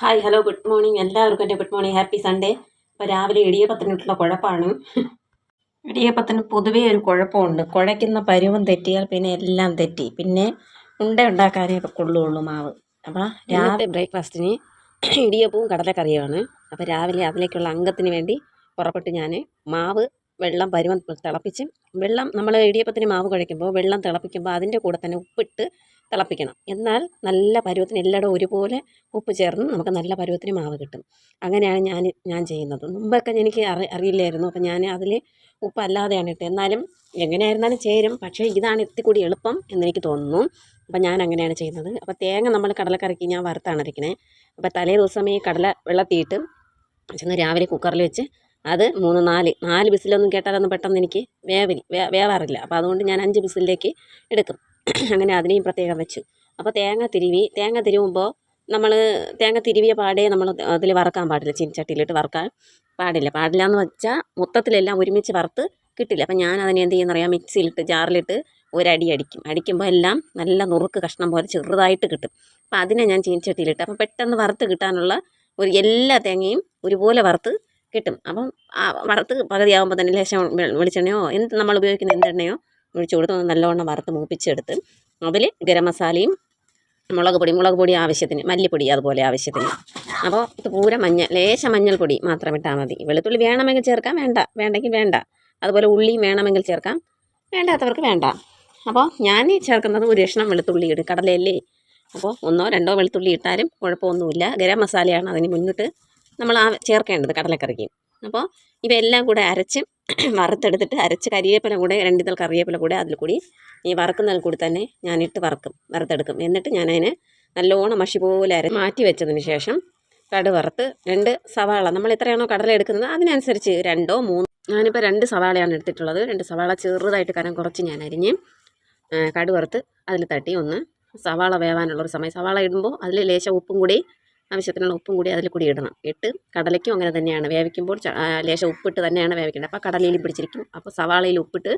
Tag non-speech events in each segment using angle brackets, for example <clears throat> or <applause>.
Hi hello good morning എല്ലാവർക്കും എന്റെ good morning happy Sunday അപ്പോൾ രാവിലെ ഇടിയപ്പത്തിനുള്ള കുഴപ്പമാണ് ഇടിയപ്പത്തിന് പൊതുവേ ഒരു കുഴപ്പമുണ്ട്. കുഴയ്ക്കുന്ന പരുവം തെറ്റിയാൽ പിന്നെ എല്ലാം തെറ്റി. പിന്നെ ഉണ്ട ഉണ്ടാക്കാനേ കൊള്ളുള്ളൂ മാവ്. അപ്പോൾ രാവിലെ ബ്രേക്ക്ഫാസ്റ്റിന് ഇടിയപ്പവും കടലക്കറിയുമാണ്. അപ്പോൾ രാവിലെ അതിലേക്കുള്ള അംഗത്തിന് വേണ്ടി പുറപ്പെട്ട് ഞാൻ മാവ് വെള്ളം പരുവം തിളപ്പിച്ച് വെള്ളം നമ്മൾ ഇടിയപ്പത്തിന് മാവ് കുഴയ്ക്കുമ്പോൾ വെള്ളം തിളപ്പിക്കുമ്പോൾ അതിന്റെ കൂടെ തന്നെ ഉപ്പിട്ട് തിളപ്പിക്കണം. എന്നാൽ നല്ല പരുവത്തിന് എല്ലായിടും ഒരുപോലെ ഉപ്പ് ചേർന്ന് നമുക്ക് നല്ല പരുവത്തിന് മാവ് കിട്ടും. അങ്ങനെയാണ് ഞാൻ ഞാൻ ചെയ്യുന്നത്. മുമ്പൊക്കെ എനിക്ക് അറി അറിയില്ലായിരുന്നു. അപ്പം ഞാൻ അതിൽ ഉപ്പ് അല്ലാതെയാണ് ഇട്ടത്. എന്നാലും എങ്ങനെയായിരുന്നാലും ചേരും. പക്ഷേ ഇതാണ് എത്തിക്കൂടി എളുപ്പം എന്നെനിക്ക് തോന്നുന്നു. അപ്പം ഞാൻ അങ്ങനെയാണ് ചെയ്യുന്നത്. അപ്പോൾ തേങ്ങ നമ്മൾ കടലക്കറിക്ക് ഞാൻ വറുത്താണ് അരക്കണേ അപ്പോൾ തലേ ദിവസം ഈ കടല വെള്ളത്തിയിട്ട് ചെന്ന് രാവിലെ കുക്കറിൽ വെച്ച് അത് മൂന്ന് നാല് നാല് ബിസിലൊന്നും കേട്ടാലൊന്നും പെട്ടെന്ന് എനിക്ക് വേവില്ല വേവാറില്ല. അപ്പോൾ അതുകൊണ്ട് ഞാൻ അഞ്ച് ബിസിലേക്ക് എടുക്കും. <clears throat> അങ്ങനെ അതിനെയും പ്രത്യേകം വെച്ചു. അപ്പോൾ തേങ്ങ തിരുവി തേങ്ങ തിരുവുമ്പോൾ നമ്മൾ തേങ്ങ തിരുവിയ പാടേ നമ്മൾ അതിൽ വറക്കാൻ പാടില്ല. ചീനിച്ചട്ടിയിലിട്ട് വറക്കാൻ പാടില്ല. പാടില്ല എന്ന് വെച്ചാൽ മൊത്തത്തിലെല്ലാം ഒരുമിച്ച് വറുത്ത് കിട്ടില്ല. അപ്പം ഞാൻ അതിനെ എന്ത് ചെയ്യുന്ന അറിയാം മിക്സിയിലിട്ട് ജാറിലിട്ട് ഒരടി അടിക്കും. അടിക്കുമ്പോൾ എല്ലാം നല്ല നുറുക്ക് കഷ്ണം പോലെ ചെറുതായിട്ട് കിട്ടും. അപ്പം അതിനെ ഞാൻ ചീനിച്ചട്ടിയിലിട്ട് അപ്പം പെട്ടെന്ന് വറുത്ത് കിട്ടാനുള്ള ഒരു എല്ലാ തേങ്ങയും ഒരുപോലെ വറുത്ത് കിട്ടും. അപ്പം വറുത്ത് പകുതിയാകുമ്പോൾ തന്നെ ലേശം വെളിച്ചെണ്ണയോ എന്ത് നമ്മൾ ഉപയോഗിക്കുന്ന എന്തെണ്ണയോ ഒഴിച്ച് കൊടുത്ത് നല്ലവണ്ണം വറുത്ത് മൂപ്പിച്ചെടുത്ത് അതിൽ ഗരം മസാലയും മുളക് പൊടി മുളക് പൊടി ആവശ്യത്തിന് മല്ലിപ്പൊടി അതുപോലെ ആവശ്യത്തിന്. അപ്പോൾ ഇത് പൂര മഞ്ഞ ലേശ മഞ്ഞൾപ്പൊടി മാത്രം ഇട്ടാൽ മതി. വെളുത്തുള്ളി വേണമെങ്കിൽ ചേർക്കാം വേണ്ട വേണ്ടെങ്കിൽ വേണ്ട. അതുപോലെ ഉള്ളിയും വേണമെങ്കിൽ ചേർക്കാം വേണ്ടാത്തവർക്ക് വേണ്ട. അപ്പോൾ ഞാൻ ചേർക്കുന്നത് ഒരു കഷ്ണം വെളുത്തുള്ളി ഇടും കടലയല്ലേ? അപ്പോൾ ഒന്നോ രണ്ടോ വെളുത്തുള്ളി ഇട്ടാലും കുഴപ്പമൊന്നുമില്ല. ഗരം മസാലയാണ് അതിന് മുന്നിട്ട് നമ്മൾ ആ ചേർക്കേണ്ടത് കടലക്കറിക്ക്. അപ്പോൾ ഇവയെല്ലാം കൂടെ അരച്ച് <clears throat> വറുത്തെടുത്തിട്ട് അരച്ച് കരിയേപ്പില കൂടെ രണ്ടിതൾ കറിവേപ്പില കൂടെ അതിൽ കൂടി ഈ വറുക്കുന്നതിൽ കൂടി തന്നെ ഞാനിട്ട് വറക്കും വറുത്തെടുക്കും. എന്നിട്ട് ഞാനതിനെ നല്ലോണം മഷി പോലെ അര മാറ്റി വെച്ചതിന് ശേഷം കടു വറുത്ത് രണ്ട് സവാള നമ്മൾ എത്രയാണോ കടല എടുക്കുന്നത് അതിനനുസരിച്ച് രണ്ടോ മൂന്നോ ഞാനിപ്പോൾ രണ്ട് സവാളയാണ് എടുത്തിട്ടുള്ളത്. രണ്ട് സവാള ചെറുതായിട്ട് കനം കുറച്ച് ഞാൻ അരിഞ്ഞ് കടുവറുത്ത് വറുത്ത് അതിൽ തട്ടി ഒന്ന് സവാള വേവാനുള്ളൊരു സമയം. സവാള ഇടുമ്പോൾ അതിൽ ലേശം ഉപ്പും കൂടി ആവശ്യത്തിനുള്ള ഉപ്പും കൂടി അതിൽ കൂടി ഇടണം ഇട്ട് കടലയ്ക്കും അങ്ങനെ തന്നെയാണ്. വേവിക്കുമ്പോൾ ലേശം ഉപ്പിട്ട് തന്നെയാണ് വേവിക്കേണ്ടത്. അപ്പോൾ കടലയിൽ പിടിച്ചിരിക്കും. അപ്പോൾ സവാളയിൽ ഉപ്പിട്ട്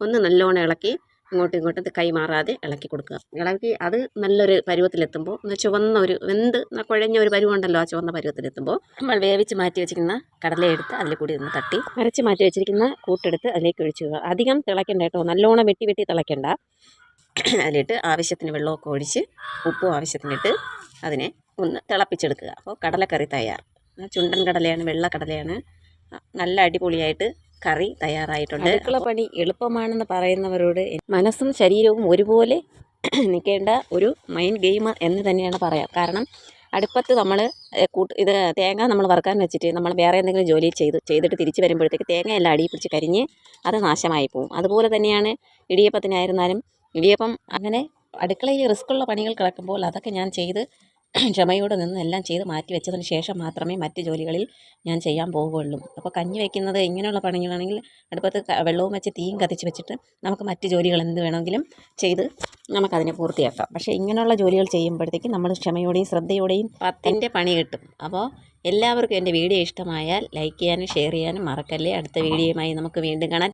ഒന്ന് നല്ലോണം ഇളക്കി അങ്ങോട്ടും ഇങ്ങോട്ടും കൈ കൈമാറാതെ ഇളക്കി കൊടുക്കുക. ഇളക്കി അത് നല്ലൊരു പരുവത്തിലെത്തുമ്പോൾ ഒന്ന് ചുവന്ന ഒരു വെന്ത് കുഴഞ്ഞ ഒരു പരുവുണ്ടല്ലോ ആ ചുവന്ന പരുവത്തിലെത്തുമ്പോൾ നമ്മൾ വേവിച്ച് മാറ്റി വെച്ചിരിക്കുന്ന കടലയെടുത്ത് അതിൽ കൂടി ഒന്ന് തട്ടി അരച്ച് മാറ്റി വെച്ചിരിക്കുന്ന കൂട്ടെടുത്ത് അതിലേക്ക് ഒഴിച്ചു അധികം തിളയ്ക്കണ്ട കേട്ടോ. നല്ലോണം വെട്ടി വെട്ടി തിളയ്ക്കണ്ട അതിലിട്ട് ആവശ്യത്തിന് വെള്ളമൊക്കെ ഒഴിച്ച് ഉപ്പും ആവശ്യത്തിനിട്ട് അതിനെ ഒന്ന് തിളപ്പിച്ചെടുക്കുക. അപ്പോൾ കടലക്കറി തയ്യാർ. ചുണ്ടൻ കടലയാണ് വെള്ള കടലയാണ്. നല്ല അടിപൊളിയായിട്ട് കറി തയ്യാറായിട്ടുണ്ട്. അടുക്കള പണി എളുപ്പമാണെന്ന് പറയുന്നവരോട് മനസ്സും ശരീരവും ഒരുപോലെ <clears throat> നിൽക്കേണ്ട ഒരു മൈൻഡ് ഗെയിം എന്ന് തന്നെയാണ് പറയാം. കാരണം അടുപ്പത്ത് നമ്മൾ കൂട്ട് ഇത് തേങ്ങ നമ്മൾ വറുക്കാൻ വെച്ചിട്ട് നമ്മൾ വേറെ എന്തെങ്കിലും ജോലി ചെയ്ത് ചെയ്തിട്ട് തിരിച്ച് വരുമ്പോഴത്തേക്ക് തേങ്ങ എല്ലാം അടിയിൽ പിടിച്ച് കരിഞ്ഞ് അത് നാശമായി പോകും അതുപോലെ തന്നെയാണ് ഇടിയപ്പത്തിനായിരുന്നാലും ഇടിയപ്പം അങ്ങനെ അടുക്കളയിൽ റിസ്ക്കുള്ള പണികൾ കിടക്കുമ്പോൾ അതൊക്കെ ഞാൻ ചെയ്ത് <clears throat> ക്ഷമയോടെ നിന്ന് എല്ലാം ചെയ്ത് മാറ്റി വെച്ചതിന് ശേഷം മാത്രമേ മറ്റ് ജോലികളിൽ ഞാൻ ചെയ്യാൻ പോവുകയുള്ളൂ. അപ്പോൾ കഞ്ഞി വയ്ക്കുന്നത് ഇങ്ങനെയുള്ള പണികളാണെങ്കിൽ അടുപ്പത്ത് വെള്ളവും വെച്ച് തീയും കത്തിച്ച് വെച്ചിട്ട് നമുക്ക് മറ്റ് ജോലികൾ എന്ത് വേണമെങ്കിലും ചെയ്ത് നമുക്കതിനെ പൂർത്തിയാക്കാം. പക്ഷേ ഇങ്ങനെയുള്ള ജോലികൾ ചെയ്യുമ്പോഴത്തേക്കും നമ്മൾ ക്ഷമയോടെയും ശ്രദ്ധയോടെയും പത്തിന്റെ പണി കിട്ടും. അപ്പോൾ എല്ലാവർക്കും എന്റെ വീഡിയോ ഇഷ്ടമായാൽ ലൈക്ക് ചെയ്യാനും ഷെയർ ചെയ്യാനും മറക്കല്ലേ. അടുത്ത വീഡിയോയുമായി നമുക്ക് വീണ്ടും കാണാം.